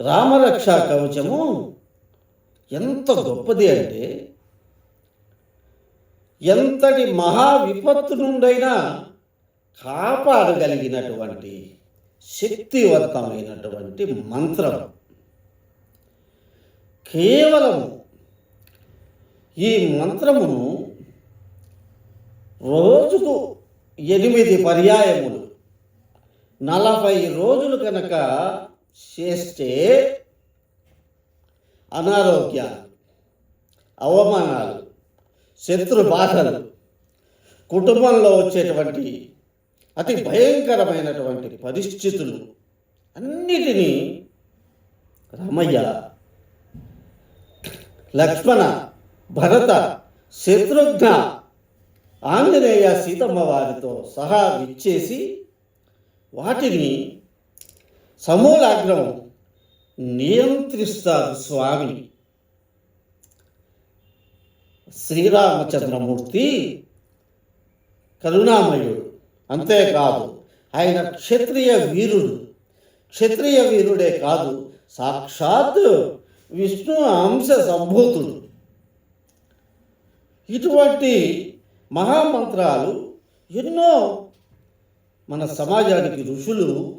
రామరక్షా కవచము. ఎంత గొప్పది అంటే ఎంతటి మహా విపత్తు నుండైనా కాపాడగలిగినటువంటి శక్తివంతమైనటువంటి మంత్రం. కేవలం ఈ మంత్రమును రోజుకు ఎనిమిది పర్యాయములు నలభై రోజులు కనుక చేస్తే అనారోగ్యాలు అవమానాలు శత్రు బాధలు కుటుంబంలో వచ్చేటువంటి అతి భయంకరమైనటువంటి పరిస్థితులు అన్నిటినీ రామయ్య లక్ష్మణ భరత శత్రుఘ్న ఆంజనేయ సీతమ్మ వారితో సహా విచ్చేసి వాటిని సమూలాగ్రం నియంత్రిస్తారు స్వామి. శ్రీరామచంద్రమూర్తి కరుణామయుడు. అంతేకాదు ఆయన క్షత్రియ వీరుడు. క్షత్రియ వీరుడే కాదు సాక్షాత్ విష్ణు అంశ సంభూతుడు. ఇటువంటి మహామంత్రాలు ఎన్నో మన సమాజానికి ఋషులు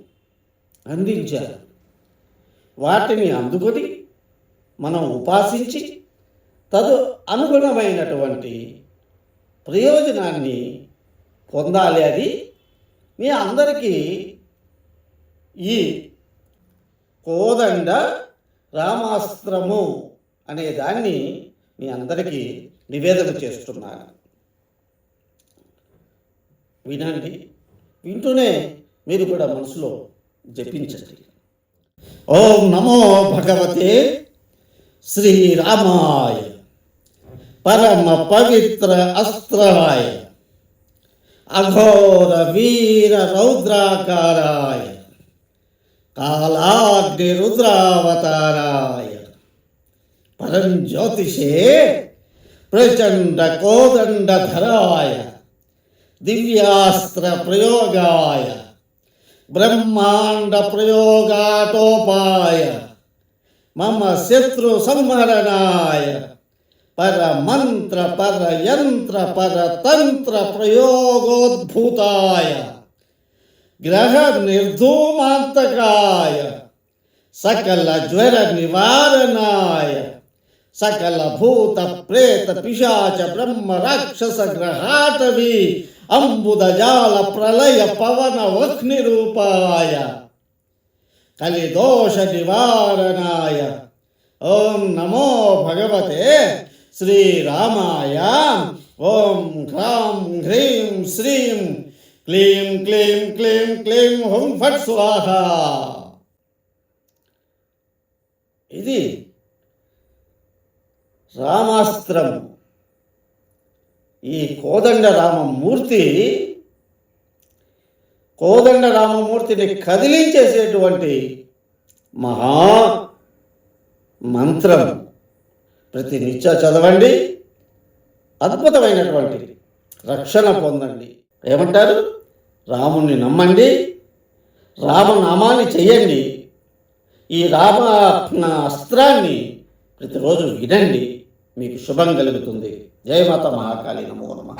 అందించారు. వాటిని అందుకొని మనం ఉపాసించి తదు అనుగుణమైనటువంటి ప్రయోజనాన్ని పొందాలి అది. మీ అందరికీ ఈ కోదండ రామాస్త్రము అనే దాన్ని మీ అందరికీ నివేదన చేస్తున్నాను. వినండి వింటూనే మీరు కూడా మనసులో జపించండి ఓం నమో భగవతే శ్రీరామాయ పరమ పవిత్ర అస్త్రాయ అఘోర వీర రౌద్రాకారాయ కాలాగ్ని రుద్రావతారాయ పరంజ్యోతిషే ప్రచండ కోదండధరాయ దివ్యాస్త్ర ప్రయోగాయ ब्रह्माण्डप्रयोगाटोपाय मम शत्रु संहरनाय पर मंत्र परतंत्र प्रयोगोद्भूताय ग्रह निर्धुमानय सकल शत्रुसंहरणाय सकल भूत प्रेत पिशाच ब्रह्म राक्षस ग्रहाटवी అంబుదజాల ప్రళయ పవన వహ్ని రూపాయ కలిదోష నివారణాయ. ఓం నమో భగవతే శ్రీరామాయ. ఓం హ్రాం హ్రీం శ్రీం క్లీం క్లీం క్లీం క్లీం హుం ఫట్ స్వాహ. ఇది రామాస్త్రము ఈ కోదండ రామమూర్తి కోదండ రామమూర్తిని కదిలించేసేటువంటి మహా మంత్రం. ప్రతి నిత్య చదవండి. అద్భుతమైనటువంటి రక్షణ పొందండి. ఏమంటారు? రాముణ్ణి నమ్మండి. రామనామాన్ని చేయండి ఈ రామ అస్త్రాన్ని ప్రతిరోజు వినండి. మీకు శుభం కలుగుతుంది. జయమాత మహాకాళి నమో నమ.